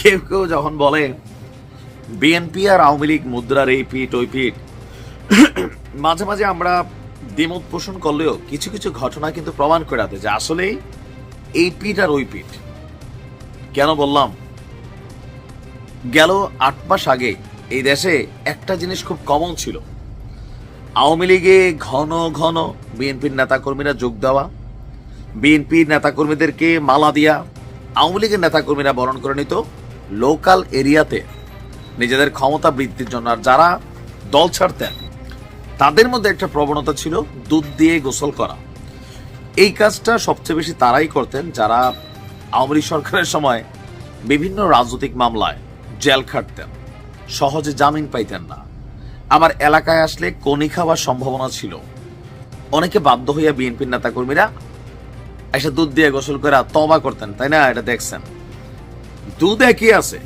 কেউ কেউ যখন বলে বিএনপি আর আওয়ামী লীগ মুদ্রার এই পিঠ, ওই পিঠ। মাঝে মাঝে আমরা দ্বিমত পোষণ করলেও কিছু কিছু ঘটনা কিন্তু প্রমাণ করে দেয় যে আসলেই এই পিঠ আর ওই পিঠ। কেন বললাম? গেল আট মাস আগে এই দেশে একটা জিনিস খুব কমন ছিল। আওয়ামী লীগে ঘন ঘন বিএনপির নেতাকর্মীরা যোগ দেওয়া বিএনপির নেতাকর্মীদেরকে মালা দিয়া আওয়ামী লীগের নেতাকর্মীরা বরণ করে নিত। লোকাল এরিয়াতে নিজেদের ক্ষমতা বৃদ্ধির জন্য আর যারা দল ছাড়তেন, তাদের মধ্যে একটা প্রবণতা ছিল দুধ দিয়ে গোসল করা। এই কাজটা সবচেয়ে বেশি তারাই করতেন যারা আওয়ামী সরকারের সময় বিভিন্ন রাজনৈতিক মামলায় জেল খাটতেন, সহজে জামিন পাইতেন না। আমার এলাকায় আসলে কনি খাওয়ার সম্ভাবনা ছিল। অনেকে বাধ্য হইয়া বিএনপির নেতাকর্মীরা এসে দুধ দিয়ে গোসল করে তবা করতেন, তাই না? এটা দেখছেন। দুধ একই আছে,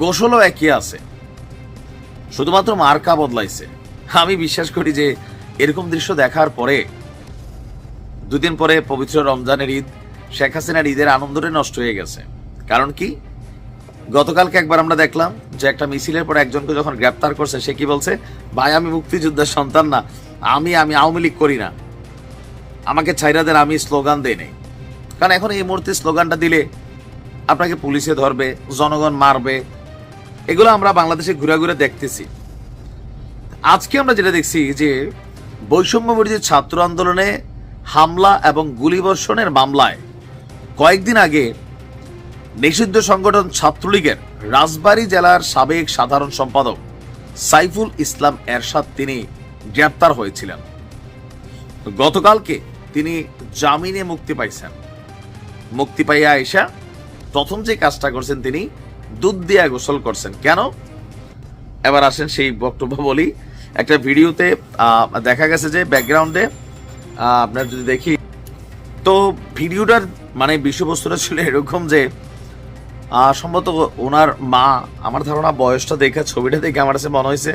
গোসলও একই আছে, শুধুমাত্র মার্কা বদলাইছে। আমি বিশ্বাস করি যে এরকম দৃশ্য দেখার পরে, দুদিন পরে পবিত্র রমজানের ঈদ, শেখ হাসিনার ঈদের আনন্দটা নষ্ট হয়ে গেছে। কারণ কি? গতকালকে একবার আমরা দেখলাম যে একটা মিছিলের পর একজনকে যখন গ্রেপ্তার করছে, সে কি বলছে? ভাই, আমি মুক্তিযোদ্ধার সন্তান না, আমি আমি আওয়ামী লীগ করি না। আমাকে ছাইরা দেন, আমি স্লোগান দেই নেই। কারণ এখন এই মুহূর্তে স্লোগানটা দিলে আপনাকে পুলিশে ধরবে, জনগণ মারবে। এগুলো আমরা বাংলাদেশে ঘুরে ঘুরে দেখতেছি। আজকে আমরা যেটা দেখছি যে বৈষম্য ছাত্র আন্দোলনে হামলা এবং গুলিবর্ষণের মামলায় কয়েকদিন আগে নিষিদ্ধ সংগঠন ছাত্রলীগের রাজবাড়ী জেলার সাবেক সাধারণ সম্পাদক সাইফুল ইসলাম এরশাদ তিনি গ্রেপ্তার হয়েছিলেন। গতকালকে তিনি জামিনে মুক্তি পাইছেন। মুক্তি পাইয়া আইসা প্রথম যে কাজটা করছেন তিনি, দুধ দিয়া গোসল করছেন। কেন? এবার আসেন সেই বক্তব্য বলি। একটা ভিডিওতে দেখা গেছে যে ব্যাকগ্রাউন্ডে আপনার যদি দেখি, তো ভিডিওটার মানে বিষয়বস্তুটা ছিল এরকম যে সম্ভবত ওনার মা, আমার ধারণা বয়সটা দেখে, ছবিটা দেখে আমার কাছে মনে হয়েছে,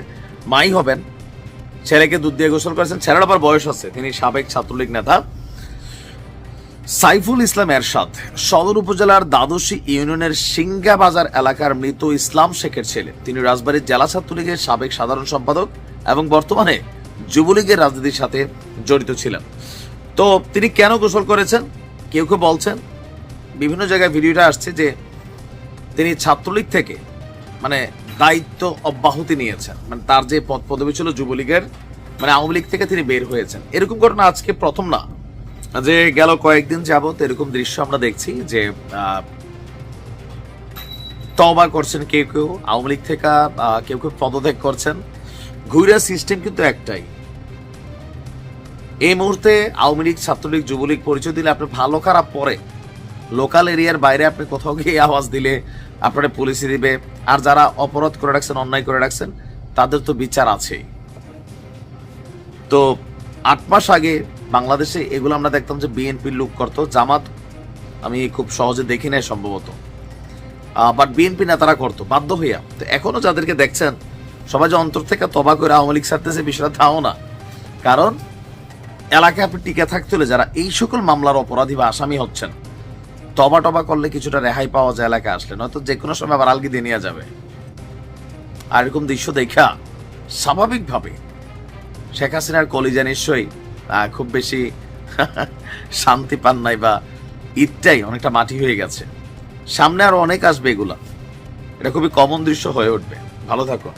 মাই হবেন। ছেলেকে দুধ দিয়ে গোসল করেছেন, ছেলের আবার বয়স আছে, তিনি সাবেক ছাত্রলীগ নেতা। সাইফুল ইসলাম এরশাদ, সদর উপজেলার দ্বাদশী ইউনিয়নের সিঙ্গা বাজার এলাকার মৃত ইসলাম শেখের ছেলে। তিনি রাজবাড়ির জেলা ছাত্রলীগের সাবেক সাধারণ সম্পাদক এবং বর্তমানে যুবলীগের রাজনীতির সাথে জড়িত ছিলেন। তো তিনি কেন গোসল করেছেন? কেউ কেউ বলছেন, বিভিন্ন জায়গায় ভিডিওটা আসছে যে তিনি ছাত্রলীগ থেকে মানে দায়িত্ব অব্যাহতি নিয়েছেন। মানে তার যে পদ পদবি ছিল যুবলীগের মানে আওয়ামী লীগ থেকে তিনি বের হয়েছেন। এরকম ঘটনা আজকে প্রথম না। যে গেল কয়েকদিন যাবত এরকম দৃশ্য আমরা দেখছি যে তবা করছেন কেউ কেউ, আওয়ামী লীগ থেকে কেউ কেউ পদত্যাগ করছেন। ঘুরে সিস্টেম কিন্তু একটাই। এই মুহূর্তে আওয়ামী লীগ, ছাত্রলীগ, যুবলীগ পরিচয় দিলে আপনি ভালো খারাপ পরে। লোকাল এরিয়ার বাইরে আপনি কোথাও গিয়ে আওয়াজ দিলে আপনারা পুলিশে দিবে। আর যারা অপরাধ করে রাখছেন, অন্যায় করে রাখছেন, তাদের তো বিচার আছেই। তো আট মাস আগে বাংলাদেশে এগুলো আমরা দেখতাম যে বিএনপির লুক করতো, জামাত আমি খুব সহজে দেখি নাই সম্ভবত। বাট বিএনপি নেতারা করতো, বাধ্য হইয়া। তো এখনও যাদেরকে দেখছেন যে অন্তর থেকে তবা করে আওয়ামী লীগ ছাড়তেছে বিষয়টা তাও না। কারণ, এলাকায় আপনি টিকে থাকতে হলে যারা এই সকল মামলার অপরাধী বা আসামি হচ্ছেন, তবা টবা করলে কিছুটা রেহাই পাওয়া যায় এলাকায় আসলে, নয়তো যে কোনো সময় আবার আলগি দিয়ে নেওয়া যাবে। আর এরকম দৃশ্য দেখা, স্বাভাবিকভাবে শেখ হাসিনার কলিজা নিশ্চয়ই খুব বেশি শান্তি পান নাই বা ঈদটাই অনেকটা মাটি হয়ে গেছে। সামনে আরও অনেক আসবে এগুলা। এটা খুবই কমন দৃশ্য হয়ে উঠবে। ভালো থাকো।